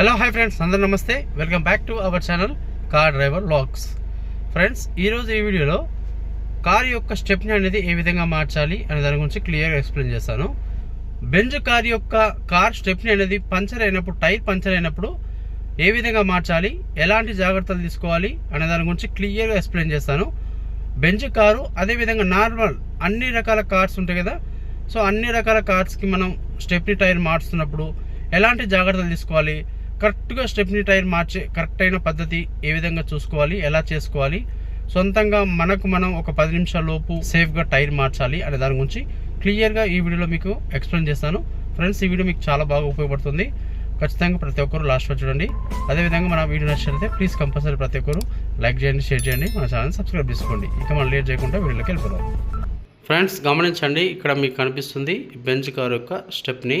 Hello hi friends అందరు నమస్తే. Welcome back to our channel car driver logs friends ఈరోజు ఈ వీడియోలో కార్ యొక్క స్టెప్ని అనేది ఏ విధంగా మార్చాలి అనే దాని గురించి క్లియర్గా ఎక్స్ప్లెయిన్ చేస్తాను. బెంజ్ కార్ యొక్క కార్ స్టెప్ని అనేది పంచర్ అయినప్పుడు టైర్ పంచర్ అయినప్పుడు ఏ విధంగా మార్చాలి ఎలాంటి జాగ్రత్తలు తీసుకోవాలి అనే దాని గురించి క్లియర్గా ఎక్స్ప్లెయిన్ చేస్తాను. బెంజ్ కారు అదేవిధంగా నార్మల్ అన్ని రకాల కార్స్ ఉంటాయి కదా. సో అన్ని రకాల కార్స్కి మనం స్టెప్ని టైర్ మార్చుతున్నప్పుడు ఎలాంటి జాగ్రత్తలు తీసుకోవాలి కరెక్ట్గా స్టెప్నీ టైర్ మార్చే కరెక్ట్ అయిన పద్ధతి ఏ విధంగా చూసుకోవాలి ఎలా చేసుకోవాలి సొంతంగా మనకు మనం ఒక పది నిమిషాల లోపు సేఫ్గా టైర్ మార్చాలి అనే దాని గురించి క్లియర్గా ఈ వీడియోలో మీకు ఎక్స్ప్లెయిన్ చేస్తాను. ఫ్రెండ్స్ ఈ వీడియో మీకు చాలా బాగా ఉపయోగపడుతుంది. ఖచ్చితంగా ప్రతి ఒక్కరు లాస్ట్ వరకు చూడండి. అదేవిధంగా మన వీడియో నచ్చినట్లయితే ప్లీజ్ కంపల్సరీ ప్రతి ఒక్కరు లైక్ చేయండి షేర్ చేయండి. మన ఛానల్ సబ్స్క్రైబ్ చేసుకోండి. ఇక మనం లేట్ చేయకుండా వీడియోలోకి వెళ్ళిపోదాం. ఫ్రెండ్స్ గమనించండి. ఇక్కడ మీకు కనిపిస్తుంది బెంచ్ కార్ యొక్క స్టెప్ని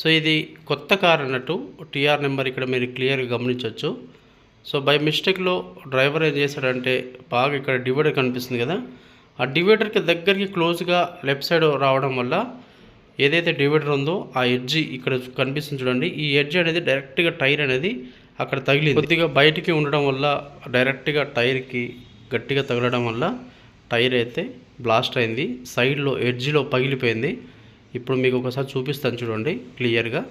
సో ఇది కొత్త కార్ అన్నట్టు టీఆర్ నెంబర్ ఇక్కడ మీరు క్లియర్గా గమనించవచ్చు. సో బై మిస్టేక్లో డ్రైవర్ ఏం చేశాడంటే బాగా ఇక్కడ డివైడర్ కనిపిస్తుంది కదా ఆ డివైడర్కి దగ్గరికి క్లోజ్గా లెఫ్ట్ సైడ్ రావడం వల్ల ఏదైతే డివైడర్ ఉందో ఆ ఎడ్జి ఇక్కడ కనిపిస్తుంది చూడండి. ఈ ఎడ్జ్ అనేది డైరెక్ట్గా టైర్ అనేది అక్కడ తగిలింది. కొద్దిగా బయటికి ఉండడం వల్ల డైరెక్ట్గా టైర్కి గట్టిగా తగలడం వల్ల టైర్ అయితే బ్లాస్ట్ అయింది. సైడ్లో ఎడ్జ్లో పగిలిపోయింది. ఇప్పుడు మీకు ఒకసారి చూపిస్తాను చూడండి క్లియర్గా.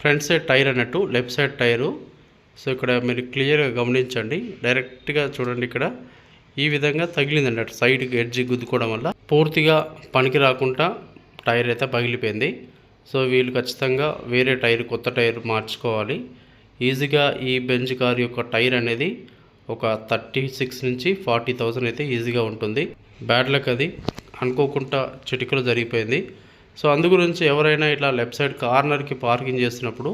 ఫ్రంట్ సైడ్ టైర్ అన్నట్టు లెఫ్ట్ సైడ్ టైరు. సో ఇక్కడ మీరు క్లియర్గా గమనించండి డైరెక్ట్గా చూడండి ఇక్కడ. ఈ విధంగా తగిలింది అన్నట్టు సైడ్కి ఎడ్జి గుద్దుకోవడం వల్ల. పూర్తిగా పనికి రాకుండా టైర్ అయితే పగిలిపోయింది. సో వీళ్ళు ఖచ్చితంగా వేరే టైర్ కొత్త టైర్ మార్చుకోవాలి. ఈజీగా ఈ బెంజ్ కార్ యొక్క టైర్ అనేది ఒక థర్టీ సిక్స్ నుంచి ఫార్టీ థౌజండ్ అయితే ఈజీగా ఉంటుంది. బ్యాడ్ లక్ అది. అనుకోకుండా చిటికలు జరిగిపోయింది. సో అందు గురించి ఎవరైనా ఇట్లా లెఫ్ట్ సైడ్ కార్నర్కి పార్కింగ్ చేసినప్పుడు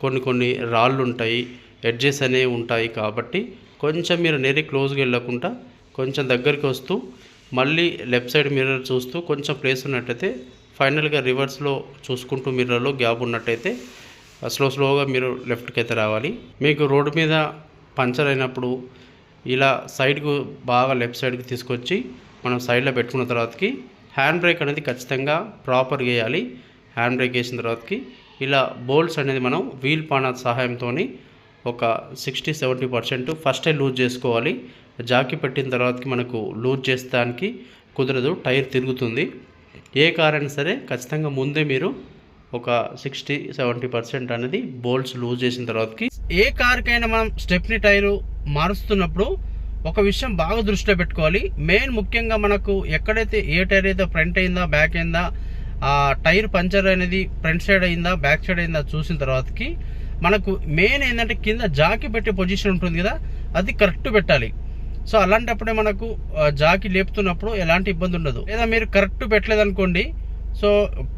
కొన్ని కొన్ని రాళ్ళు ఉంటాయి ఎడ్జెస్ అనేవి ఉంటాయి కాబట్టి కొంచెం మీరు నేరి క్లోజ్గా వెళ్ళకుండా కొంచెం దగ్గరికి వస్తూ మళ్ళీ లెఫ్ట్ సైడ్ మిర్రర్ చూస్తూ కొంచెం ప్లేస్ ఉన్నట్టయితే ఫైనల్గా రివర్స్లో చూసుకుంటూ మిర్రర్లో గ్యాప్ ఉన్నట్టయితే స్లో స్లోగా మీరు లెఫ్ట్కి అయితే రావాలి. మీకు రోడ్డు మీద పంచర్ అయినప్పుడు ఇలా సైడ్కు బాగా లెఫ్ట్ సైడ్కి తీసుకొచ్చి మనం సైడ్లో పెట్టుకున్న తర్వాతకి హ్యాండ్ బ్రేక్ అనేది ఖచ్చితంగా ప్రాపర్గా వేయాలి హ్యాండ్ బ్రేక్ వేసిన తర్వాతకి ఇలా బోల్ట్స్ అనేది మనం వీల్ పాన సహాయంతో ఒక సిక్స్టీ సెవెంటీ పర్సెంట్ ఫస్టే లూజ్ చేసుకోవాలి. జాకి పెట్టిన తర్వాతకి మనకు లూజ్ చేస్తానికి కుదరదు టైర్ తిరుగుతుంది. ఏ కార్ అయినా సరే ఖచ్చితంగా ముందే మీరు ఒక సిక్స్టీ సెవెంటీ పర్సెంట్ అనేది బోల్ట్స్ లూజ్ చేసిన తర్వాతకి ఏ కార్కైనా మనం స్టెప్ని టైరు మారుస్తున్నప్పుడు ఒక విషయం బాగా దృష్టిలో పెట్టుకోవాలి. మెయిన్ ముఖ్యంగా మనకు ఎక్కడైతే ఏ టైర్ అయితే ఫ్రంట్ అయిందా బ్యాక్ అయిందా ఆ టైర్ పంచర్ అనేది ఫ్రంట్ సైడ్ అయిందా బ్యాక్ సైడ్ అయిందా చూసిన తర్వాతకి మనకు మెయిన్ ఏంటంటే కింద జాకి పెట్టే పొజిషన్ ఉంటుంది కదా అది కరెక్ట్ పెట్టాలి. సో అలాంటప్పుడే మనకు జాకి లేపుతున్నప్పుడు ఎలాంటి ఇబ్బంది ఉండదు. లేదా మీరు కరెక్ట్ పెట్టలేదనుకోండి సో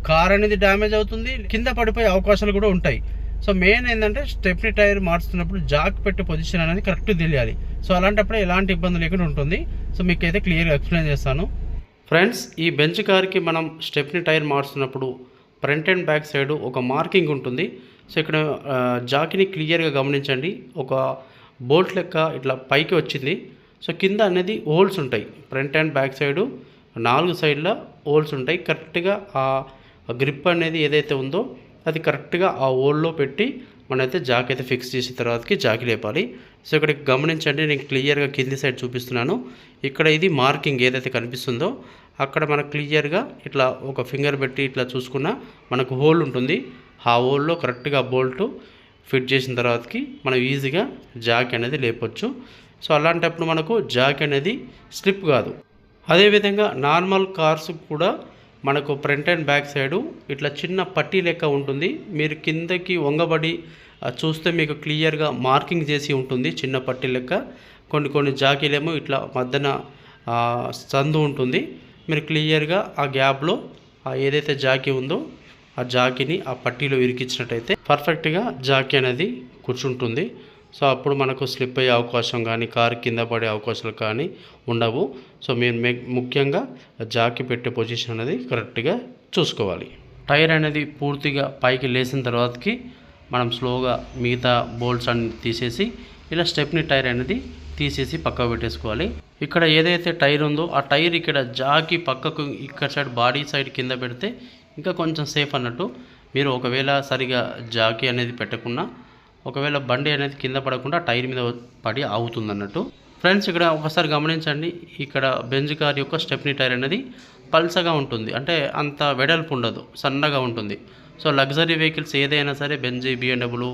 కార్ అనేది డ్యామేజ్ అవుతుంది కింద పడిపోయే అవకాశాలు కూడా ఉంటాయి. సో మెయిన్ ఏంటంటే స్టెప్ని టైర్ మార్చుతున్నప్పుడు జాక్ పెట్టే పొజిషన్ అనేది కరెక్ట్ తెలియాలి. సో అలాంటప్పుడు ఎలాంటి ఇబ్బంది లేకుండా ఉంటుంది. సో మీకు అయితే క్లియర్గా ఎక్స్ప్లెయిన్ చేస్తాను. ఫ్రెండ్స్ ఈ బెంచ్ కార్కి మనం స్టెప్ని టైర్ మార్చుతున్నప్పుడు ఫ్రంట్ అండ్ బ్యాక్ సైడ్ ఒక మార్కింగ్ ఉంటుంది. సో ఇక్కడ జాకిని క్లియర్గా గమనించండి. ఒక బోల్ట్ లెక్క ఇట్లా పైకి వచ్చింది. సో కింద అనేది హోల్స్ ఉంటాయి. ఫ్రంట్ అండ్ బ్యాక్ సైడు నాలుగు సైడ్ల హోల్స్ ఉంటాయి. కరెక్ట్గా ఆ గ్రిప్ అనేది ఏదైతే ఉందో అది కరెక్ట్గా ఆ హోల్లో పెట్టి మనమైతే జాక్ అయితే ఫిక్స్ చేసిన తర్వాతకి జాకి లేపాలి. సో ఇక్కడ గమనించండి నేను క్లియర్గా కింది సైడ్ చూపిస్తున్నాను. ఇక్కడ ఇది మార్కింగ్ ఏదైతే కనిపిస్తుందో అక్కడ మనకు క్లియర్గా ఇట్లా ఒక ఫింగర్ పెట్టి ఇట్లా చూసుకున్న మనకు హోల్ ఉంటుంది. ఆ హోల్లో కరెక్ట్గా బోల్ట్ ఫిట్ చేసిన తర్వాతకి మనం ఈజీగా జాక్ అనేది లేపొచ్చు. సో అలాంటప్పుడు మనకు జాక్ అనేది స్లిప్ కాదు. అదేవిధంగా నార్మల్ కార్స్ కూడా మనకు ఫ్రంట్ అండ్ బ్యాక్ సైడు ఇట్లా చిన్న పట్టీ లెక్క ఉంటుంది. మీరు కిందకి వంగబడి చూస్తే మీకు క్లియర్గా మార్కింగ్ చేసి ఉంటుంది చిన్న పట్టీ లెక్క. కొన్ని కొన్ని జాకీలేమో ఇట్లా మధ్యన సందు ఉంటుంది. మీరు క్లియర్గా ఆ గ్యాప్లో ఆ ఏదైతే జాకీ ఉందో ఆ జాకీని ఆ పట్టీలో ఇరికించినట్టయితే పర్ఫెక్ట్గా జాకీ అనేది కూర్చుంటుంది. సో అప్పుడు మనకు స్లిప్ అయ్యే అవకాశం కానీ కారు కింద పడే అవకాశాలు కానీ ఉండవు. సో మీరు మే- ముఖ్యంగా జాకీ పెట్టే పొజిషన్ అనేది కరెక్ట్గా చూసుకోవాలి. టైర్ అనేది పూర్తిగా పైకి లేచిన తర్వాతకి మనం స్లోగా మిగతా బోల్ట్స్ అన్ని తీసేసి ఇలా స్టెప్ని టైర్ అనేది తీసేసి పక్కకు పెట్టేసుకోవాలి. ఇక్కడ ఏదైతే టైర్ ఉందో ఆ టైర్ ఇక్కడ జాకి పక్కకు ఇక్కడ సైడ్ బాడీ సైడ్ కింద పెడితే ఇంకా కొంచెం సేఫ్ అన్నట్టు మీరు ఒకవేళ సరిగా జాకీ అనేది పెట్టకుండా ఒకవేళ బండి అనేది కింద పడకుండా టైర్ మీద పడి ఆగుతుంది అన్నట్టు ఫ్రెండ్స్ ఇక్కడ ఒకసారి గమనించండి. ఇక్కడ బెంజ్ కార్ యొక్క స్టెప్నీ టైర్ అనేది పల్సగా ఉంటుంది. అంటే అంత వెడల్పు ఉండదు సన్నగా ఉంటుంది. సో లగ్జరీ వెహికల్స్ ఏదైనా సరే Benz BMW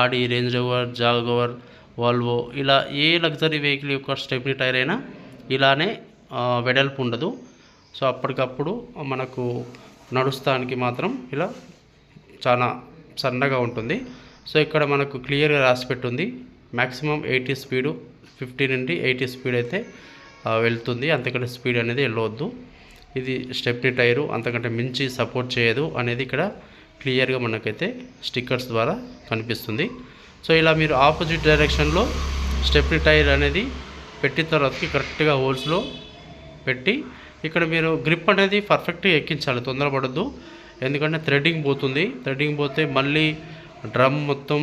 Audi Range Rover Jaguar Volvo ఇలా ఏ లగ్జరీ వెహికల్ యొక్క స్టెప్నీ టైర్ అయినా ఇలానే వెడల్పు ఉండదు. సో అప్పటికప్పుడు మనకు నడుస్తానికి మాత్రం ఇలా చాలా సన్నగా ఉంటుంది. సో ఇక్కడ మనకు క్లియర్గా రాసిపెట్టుంది. మ్యాక్సిమం ఎయిటీ స్పీడు ఫిఫ్టీ నుండి ఎయిటీ స్పీడ్ అయితే వెళ్తుంది. అంతకంటే స్పీడ్ అనేది వెళ్ళవద్దు ఇది స్టెప్నీ టైరు అంతకంటే మించి సపోర్ట్ చేయదు అనేది ఇక్కడ క్లియర్గా మనకైతే స్టిక్కర్స్ ద్వారా కనిపిస్తుంది. సో ఇలా మీరు ఆపోజిట్ డైరెక్షన్లో స్టెప్నీ టైర్ అనేది పెట్టిన తర్వాతకి కరెక్ట్గా హోల్స్లో పెట్టి ఇక్కడ మీరు గ్రిప్ అనేది పర్ఫెక్ట్గా ఎక్కించాలి తొందరపడద్దు. ఎందుకంటే థ్రెడ్డింగ్ పోతుంది. థ్రెడ్డింగ్ పోతే మళ్ళీ డ్రమ్ మొత్తం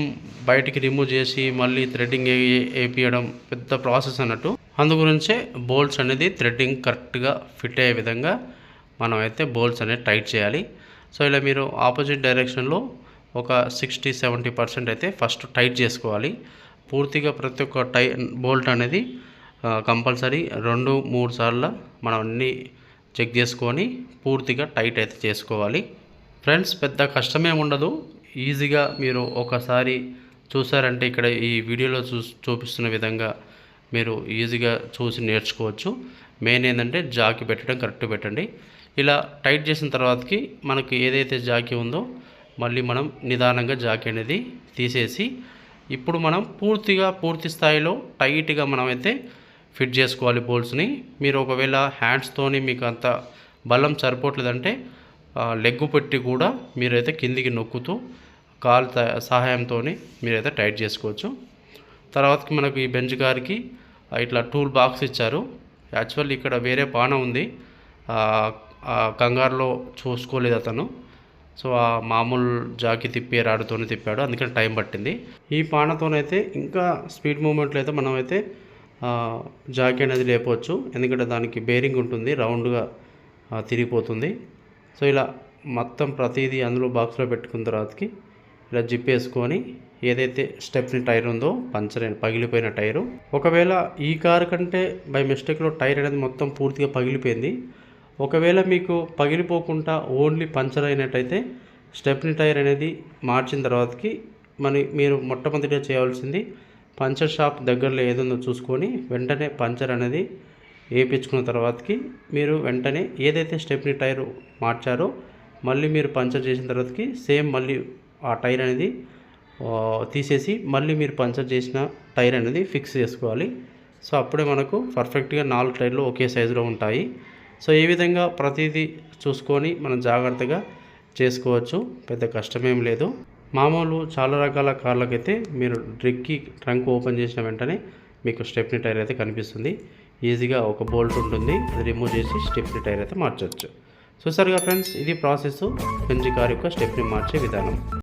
బయటికి రిమూవ్ చేసి మళ్ళీ థ్రెడ్డింగ్ వేపియడం పెద్ద ప్రాసెస్ అన్నట్టు. అందు గురించే బోల్ట్స్ అనేది థ్రెడ్డింగ్ కరెక్ట్గా ఫిట్ అయ్యే విధంగా మనం అయితే బోల్ట్స్ అనేది టైట్ చేయాలి. సో ఇలా మీరు ఆపోజిట్ డైరెక్షన్లో ఒక సిక్స్టీ సెవెంటీ పర్సెంట్ అయితే ఫస్ట్ టైట్ చేసుకోవాలి. పూర్తిగా ప్రతి ఒక్క టై బోల్ట్ అనేది కంపల్సరీ రెండు మూడు సార్లు మనం అన్నీ చెక్ చేసుకొని పూర్తిగా టైట్ అయితే చేసుకోవాలి. ఫ్రెండ్స్ పెద్ద కష్టమేం ఉండదు ఈజీగా మీరు ఒకసారి చూసారంటే ఇక్కడ ఈ వీడియోలో చూ చూపిస్తున్న విధంగా మీరు ఈజీగా చూసి నేర్చుకోవచ్చు. మెయిన్ ఏంటంటే జాకి పెట్టడం కరెక్ట్ పెట్టండి. ఇలా టైట్ చేసిన తర్వాతకి మనకి ఏదైతే జాకీ ఉందో మళ్ళీ మనం నిదానంగా జాకీ అనేది తీసేసి ఇప్పుడు మనం పూర్తిగా పూర్తి స్థాయిలో టైట్గా మనమైతే ఫిట్ చేసుకోవాలి బోల్స్ని మీరు ఒకవేళ హ్యాండ్స్తోని మీకు అంత బలం సరిపోవట్లేదంటే లెగ్గు పెట్టి కూడా మీరైతే కిందికి నొక్కుతూ కాలు త- సహాయంతో మీరైతే టైట్ చేసుకోవచ్చు. తర్వాతకి మనకు ఈ బెంచ్ గారికి ఇట్లా టూల్ బాక్స్ ఇచ్చారు. యాక్చువల్ ఇక్కడ వేరే పాన ఉంది. ఆ, కంగారులో చూసుకోలేదు అతను. సో ఆ మామూలు జాకి తిప్పి రాడుతోనే తిప్పాడు. అందుకని టైం పట్టింది. ఈ పానతోనైతే ఇంకా స్పీడ్ మూమెంట్లో అయితే మనమైతే జాకీ అనేది లేపవచ్చు ఎందుకంటే దానికి బేరింగ్ ఉంటుంది. రౌండ్గా తిరిగిపోతుంది. సో ఇలా మొత్తం ప్రతిదీ అందులో బాక్స్లో పెట్టుకున్న తర్వాతకి ఇలా జిప్ వేసుకొని ఏదైతే స్టెప్ని టైర్ ఉందో పంచర్ అయిన పగిలిపోయిన టైరు. ఒకవేళ ఈ కారు కంటే బై మిస్టేక్లో టైర్ అనేది మొత్తం పూర్తిగా పగిలిపోయింది. ఒకవేళ మీకు పగిలిపోకుండా ఓన్లీ పంచర్ అయినట్టయితే స్టెప్ని టైర్ అనేది మార్చిన తర్వాతకి మరి మీరు మొట్టమొదటిగా చేయవలసింది పంచర్ షాప్ దగ్గరలో ఏదుందో చూసుకొని వెంటనే పంచర్ అనేది వేయించుకున్న తర్వాతకి మీరు వెంటనే ఏదైతే స్టెప్ని టైర్ మార్చారో మళ్ళీ మీరు పంచర్ చేసిన తర్వాతకి సేమ్ మళ్ళీ ఆ టైర్ అనేది తీసేసి మళ్ళీ మీరు పంచర్ చేసిన టైర్ అనేది ఫిక్స్ చేసుకోవాలి. సో అప్పుడే మనకు పర్ఫెక్ట్గా నాలుగు టైర్లు ఒకే సైజులో ఉంటాయి. సో ఈ విధంగా ప్రతిదీ చూసుకొని మనం జాగ్రత్తగా చేసుకోవచ్చు. పెద్ద కష్టమేం లేదు. మామూలు చాలా రకాల కార్లకైతే మీరు డ్రిక్కి ట్రంక్ ఓపెన్ చేసిన వెంటనే మీకు స్టెప్ని టైర్ అయితే కనిపిస్తుంది. ఈజీగా ఒక బోల్ట్ ఉంటుంది. అది రిమూవ్ చేసి స్టెప్ని టైర్ అయితే మార్చవచ్చు చూసారుగా ఫ్రెండ్స్ ఇది ప్రాసెస్. పెంచి కార్ యొక్క స్టెప్ని మార్చే విధానం.